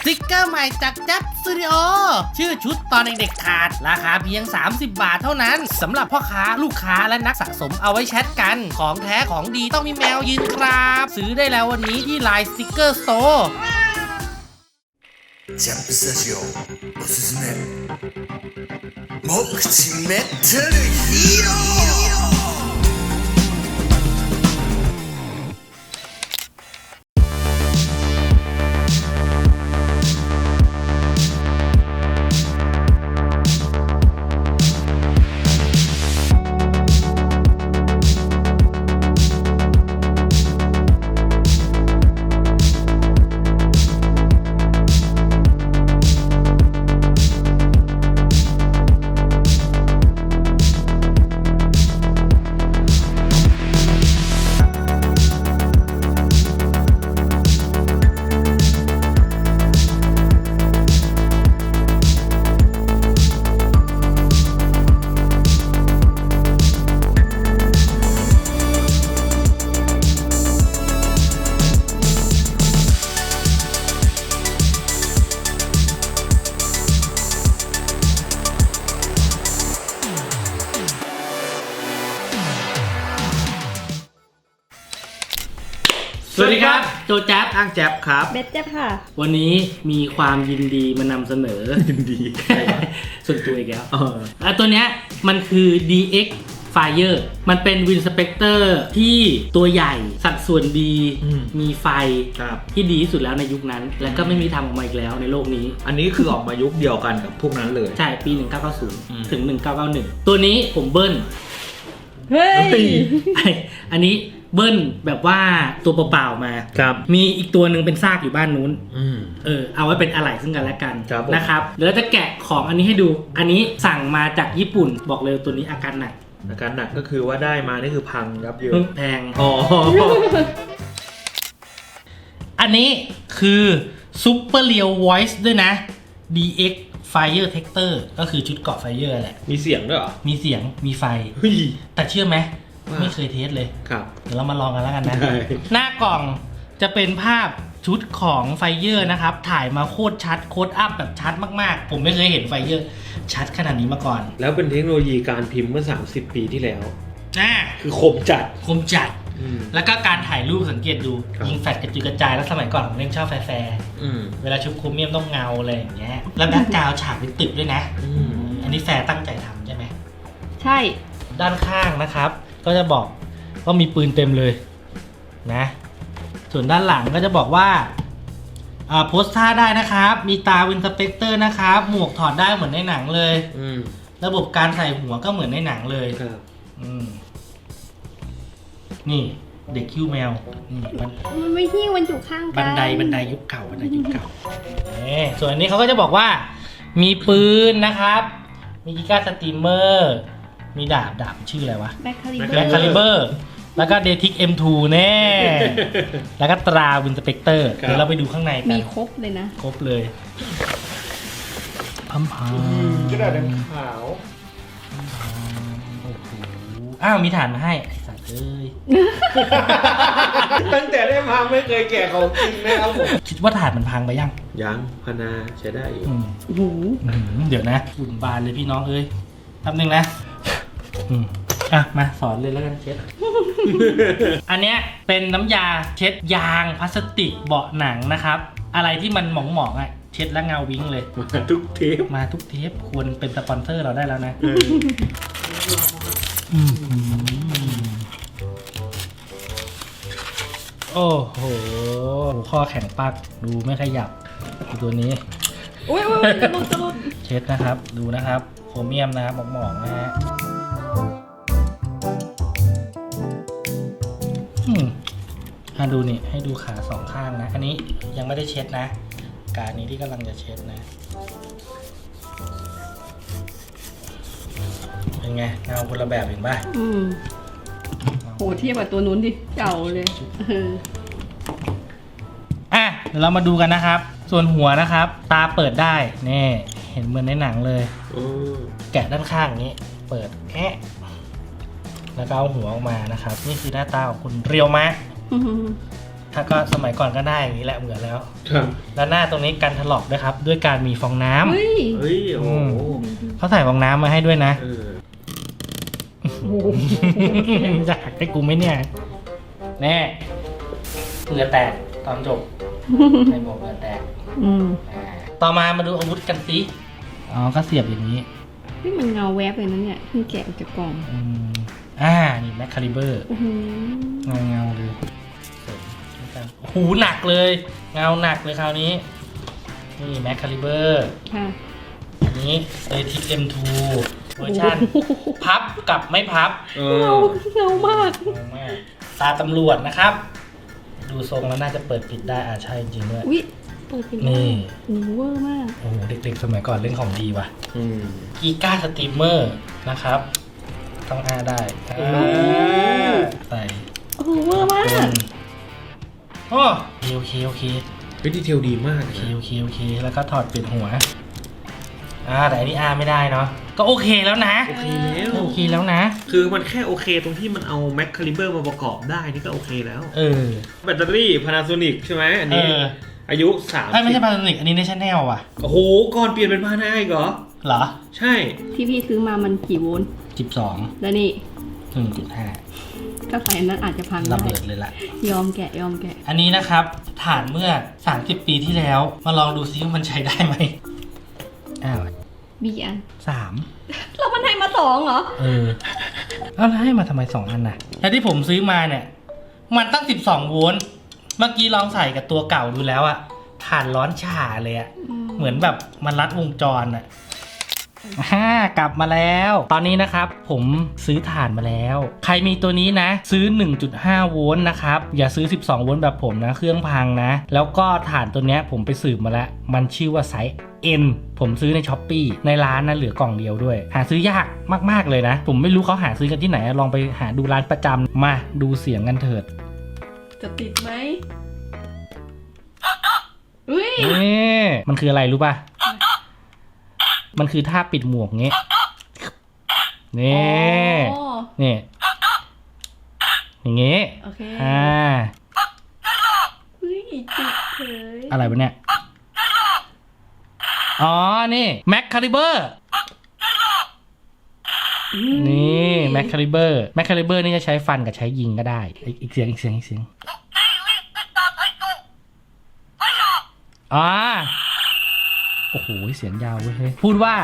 สติกเกอร์ใหม่จากจับสตูดิโอชื่อชุดตอนเด็กๆขาด ราคาเพียง 30 บาทเท่านั้นสำหรับพ่อค้าลูกค้าและนักสะสมเอาไว้แชทกัน ของแท้ของดีต้องมีแมวยืนครับ ซื้อได้แล้ววันนี้ที่ไลน์สติกเกอร์สโตร์ ジャンプスタジオおすすめ目口メタルヒーロー สวัสดีครับ โจแจ๊บอ้างแจ๊บครับ เบสเจ็บค่ะ วันนี้มีความยินดีมานำเสนอ ยินดี ส่วนตัวอีกแล้วเออ อะตัวเนี้ยมันคือ DX Fire มันเป็นวินสเปกเตอร์ที่ตัวใหญ่สัดส่วนดีมีไฟครับ ที่ดีที่สุดแล้วในยุคนั้น แล้วก็ไม่มีทำออกมาอีกแล้วในโลกนี้ อันนี้คือออกมายุคเดียวกันกับพวกนั้นเลย ใช่ ปี อืม 1990 ถึง 1991 ตัวนี้ผมเบิ้ล เฮ้ยอันนี้ เบิ้ลแบบว่าตัวเปล่าๆมา ครับ มีอีกตัวหนึ่งเป็นซากอยู่บ้านนู้น อืม เออเอาไว้เป็นอะไหล่ซึ่งกันและกันครับผม นะครับเดี๋ยวเราจะแกะของอันนี้ให้ดู อันนี้สั่งมาจากญี่ปุ่นบอกเลยตัวนี้อาการหนักอาการหนักก็คือว่าได้มานี่คือพังยับเยินแพง อ๋อ อันนี้คือ Super Real Voice ด้วยนะ DX Fire Texter ก็คือชุดเกราะ Fire แหละ มีเสียงด้วยเหรอมีเสียงมีไฟ เฮ้ยแต่เชื่อไหมว่า ไม่เคยเทสเลย ครับ เดี๋ยวเรามาลองกันแล้วกันนะ ได้ หน้ากล่องจะเป็นภาพชุดของไฟเยอร์นะครับ ถ่ายมาโคตรชัดโคตรอัพแบบชัดมากๆ ผมไม่เคยเห็นไฟเยอร์ชัดขนาดนี้มาก่อนแล้วเป็นเทคโนโลยีการพิมพ์เมื่อ 30 ปีที่แล้วน่าคือคมจัด คมจัด อืม แล้วก็การถ่ายรูปสังเกตดูครับ ยิงแฟลชกระจุยกระจายแล้วสมัยก่อนผมเล่นชอบแฟร์อืมๆเวลาชุบโครเมียมต้องเงาอะไรอย่างเงี้ยแล้วแบ็คกราวด์ฉากเป็นตึกด้วยนะ อืมอันนี้แฟร์ตั้งใจทำใช่ไหม ใช่ ด้านข้างนะครับ ก็จะบอกว่ามีปืนเต็มเลยนะส่วนด้านหลังก็จะบอกว่าอ่าโพสท่าได้นะครับ มีตาวินสเปกเตอร์นะครับ หมวกถอดได้เหมือนในหนังเลยอืมระบบการใส่หัวก็เหมือนในหนังเลยครับอืมนี่เด็กคิ้วแมวนี่บันมันไม่หิ้วมันอยู่ข้างกันบันไดบันไดยุคเก่าบันไดยุคเก่านี่ส่วนอันนี้เขาก็จะบอกว่า มีปืนนะครับ มีกิก้าสตรีมเมอร์ มีดาบดาบชื่ออะไรวะแบ็คคาลิเบแบ็คอคาลิเบอร์ร์แล้วก็เดทิก M2 แน่ แล้วก็ตราวินสเปกเตอร์ ครับ เดี๋ยวเราไปดูข้างในกัมีน ครบเลยนะ ครบเลยพัมพากระดาษขาวโอ้โหอ้าวมีฐานมาให้ไอ้สัตว์เอ้ย ตั้งแต่ได้มาไม่เคยแกะของจริงนะครับผมคิดว่าฐานมันพังไปยังยังพนาใช้ได้อยู่ อืมโอ้โห อืมเดี๋ยวนะฝุ่นบานเลยพี่น้องเอ้ยแป๊บนึงนะ อืมอะ มาสอนเลยแล้วกันเช็ด อันเนี้ยเป็นน้ำยาเช็ดยางพลาสติกเบาะหนังนะครับ อะไรที่มันหมองๆอะ เช็ดแล้วเงาวิ้งเลย มาทุกเทปมาทุกเทปควรเป็นสปอนเซอร์เราได้แล้วนะเออโอ้โห ข้อแข็งปักดูไม่ขยับดูตัวนี้ อุ้ยอุ้ยจะหลุดจะหลุดเช็ดนะครับ ดูนะครับ โครเมียมนะครับหมองๆนะฮะ อืมอะดูนี่ให้ดูขาสองข้างนะ อันนี้ยังไม่ได้เช็ดนะ การนี้ที่กำลังจะเช็ดนะ เป็นไงเงาคนละแบบเห็นป่ะอืมโหเทียบกับตัวนู้นดิ เก่าเลยเอออะเดี๋ยวเรามาดูกันนะครับ ส่วนหัวนะครับ ตาเปิดได้ นี่ เห็นเหมือนในหนังเลยโอ้แกะด้านข้างอย่างนี้ เปิดแอะ แล้วก็เอาหัวออกมานะครับ นี่คือหน้าตาของคุณเรียวมะอืมถ้าก็สมัยก่อนก็ได้อย่างนี้แหละเหมือนแล้ว ครับแล้วหน้าตรงนี้กันถลอกด้วยครับ ด้วยการมีฟองน้ำ เฮ้ยเฮ้ยโอ้โหเขาใส่ฟองน้ำมาให้ด้วยนะ เออจะหักให้กูไหมเนี่ย แน่เหงื่อแตกตอนจบ ในหมวกเหงื่อแตกอืมอ่าต่อมามาดูอาวุธกันสิอ๋อก็เสียบอย่างนี้นี่มันเงาแวบเลยนะเนี่ยเพิ่งแกะออกจากกล่องอืม อ่า นี่แมคคาลิเบอร์โอ้โหเงาเงาๆเลยโอ้โหหนักเลย เงาหนักเลยคราวนี้ นี่แมคคาลิเบอร์ค่ะอันนี้เลยทิก M2 เวอร์ชันพับกับไม่พับเอเงาอเงามากงงมาก ตาตำรวจนะครับ ดูทรงแล้วน่าจะเปิดปิดได้อ่าใช่จริงด้วยวิเปิดเป็นนี่โอ้โหเวอร์มาก โอ้โหเด็กๆ สมัยก่อนเล่นของดีว่ะอืมกีก้าสตรีมเมอร์นะครับ ต้องอาได้อ่าโอ้ใส่โอ้โหเวอร์มาก โอ้โอเคโอเคเฮ้ยดีเทลดีมากโอนะเคโอเคโอเค แล้วก็ถอดเปลี่ยนหัว อ่าแต่อันนี้อาไม่ได้เนาะ ก็โอเคแล้วนะ โอเคแล้ว โอเคแล้วนะ คือมันแค่โอเคตรงที่มันเอาแม็กคาลิเบอร์มาประกอบได้นี่ก็โอเคแล้ว เออ แบตเตอรี่ Panasonic ใช่ไหมอันเอนี้ออายุสามไอ้ยไม่ใช่พารานิกอันนี้ในชแนลว่ะ โอ้โห ก่อนเปลี่ยนเป็นพานาอีกเหรอ เหรอ ใช่ ที่พี่ซื้อมามันกี่โวลต์ สิบสองแล้วนี่หนึ่งจุดห้าถ้าใส่อันนั้นอาจจะพังระได้เบิดเลยล่ะ ยอมแกะยอมแกะ อันนี้นะครับฐานเมื่อ 30 ปีที่แล้ว มาลองดูซิว่ามันใช้ได้ไหมอ้าวบีอันสามเรามันให้มาสองเหรอ เออแล้วให้มาทำไมสองอันน่ะแต่ที่ผมซื้อมาเนี่ย มันตั้ง 12 โวลต์เมื่อกี้ลองใส่กับตัวเก่าดูแล้วอะฐานร้อนฉ่าเลยอะอืม เหมือนแบบมันรัดวงจรอะ ฮ่ากลับมาแล้ว ตอนนี้นะครับผมซื้อถ่านมาแล้ว ใครมีตัวนี้นะ ซื้อ 1.5 โวลต์นะครับ อย่าซื้อ 12 โวลต์แบบผมนะ เครื่องพังนะ แล้วก็ถ่านตัวเนี้ยผมไปสืบมาแล้ว มันชื่อว่าไซส์ N ผมซื้อในช้อปปีในร้านนะเหลือกล่องเดียวด้วย หาซื้อยากมากๆเลยนะ ผมไม่รู้เขาหาซื้อกันที่ไหน ลองไปหาดูร้านประจำมาดูเสียงกันเถิด จะติดไหมอุ้ยนี่มันคืออะไรรู้ป่ะ มันคือท่าปิดหมวกเงี้ยนี่อ๋อนี่อย่างงี้โอเคอ่าเฮ้ยติดเฉยอะไรวะเนี่ย อ๋อ นี่แม็กคาลิเบอร์นี่แม็กคาลิเบอร์แม็กคาลิเบอร์นี่จะใช้ฟันกับใช้ยิงก็ได้ อีกอีกเสียงอีกเสียงอีกเสียงอ่า โอ้โห เสียงยาวเว้ยเฮ้ยพูดว่า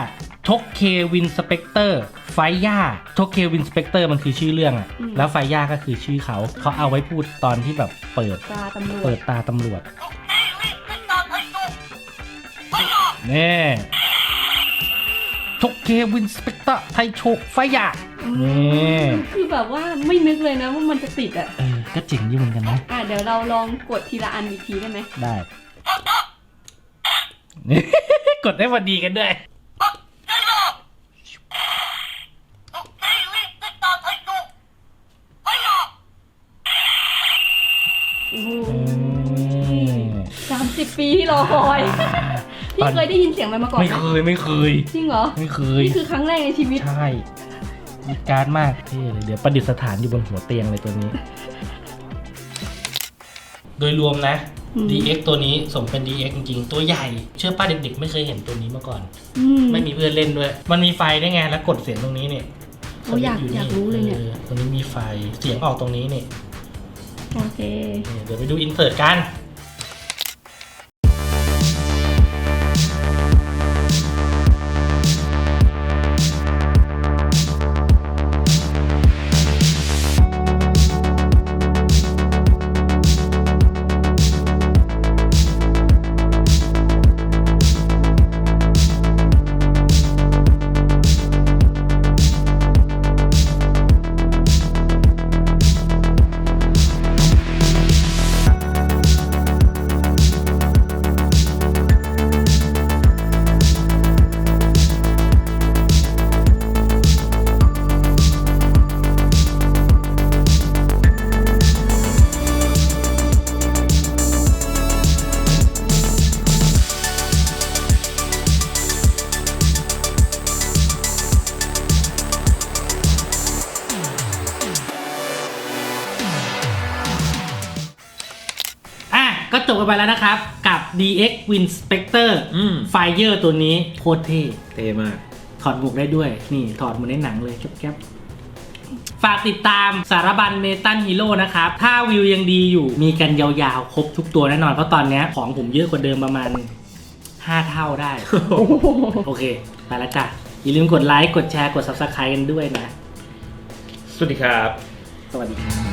ทกเควินสเปกเตอร์ไฟย่าทกเควินสเปกเตอร์มันคือชื่อเรื่องอะแล้วไฟย่าก็คือชื่อเขา เขาเอาไว้พูดตอนที่แบบเปิดตาตำรวเปิจดตาตำรวจนี่ทกเควินสเปกเตอร์ไทยโชกไฟยานี่คือแบบว่าไม่นึกเลยนะว่ามันจะติดอะเออก็เจ๋งอยู่เหมือนกันนะอะเดี๋ยวเราลองกดทีละอันอีกทีได้ไหมได้นี่ กดได้พอดีกันด้วยโอ้โหอืมสามสิบปีที่รอคอยพี่เคยได้ยินเสียงมันมาก่อนไม่ไหมเคยไม่เคย จริงเหรอ ไม่เคย นี่คือครั้งแรกในชีวิต ใช่มีการดมากเท่เลยเดี๋ยวประดิษฐานอยู่บนหัวเตียงเลยตัวนี้ โดยรวมนะอืม DX ตัวนี้สมเป็น DX จริงๆ ตัวใหญ่ เชื่อป้าเด็กๆ ไม่เคยเห็นตัวนี้มาก่อนอืมไม่มีเพื่อนเล่นด้วย มันมีไฟได้วยไง แล้วกดเสียงตรงนี้เนี่ยโอ้อยากสวิตช์อยากรู้เลยเนี่ยออตรงนี้มีไฟ เสียงออกตรงนี้เนี่ย โอเคนี่เดี๋ยวไปดูอินเสิร์ตกัน ก็จบกันไปแล้วนะครับ กับ DX Win Spectre อืม Fire ตัวนี้โคตรเท่ เท่มาก ถอดหมวกได้ด้วย นี่ถอดเหมือนในหนังเลยแก๊บๆฝากติดตามสารบัญเมตันฮีโร่นะครับ ถ้าวิวยังดีอยู่ มีกันยาวๆ ครบทุกตัวแน่นอน เพราะตอนเนี้ยของผมเยอะกว่าเดิมประมาณ 5 เท่าได้ โอเค ไปแล้วจ้ะ อย่าลืมกดไลค์ กดแชร์ กด Subscribe กันด้วยนะ สวัสดีครับ สวัสดีครับ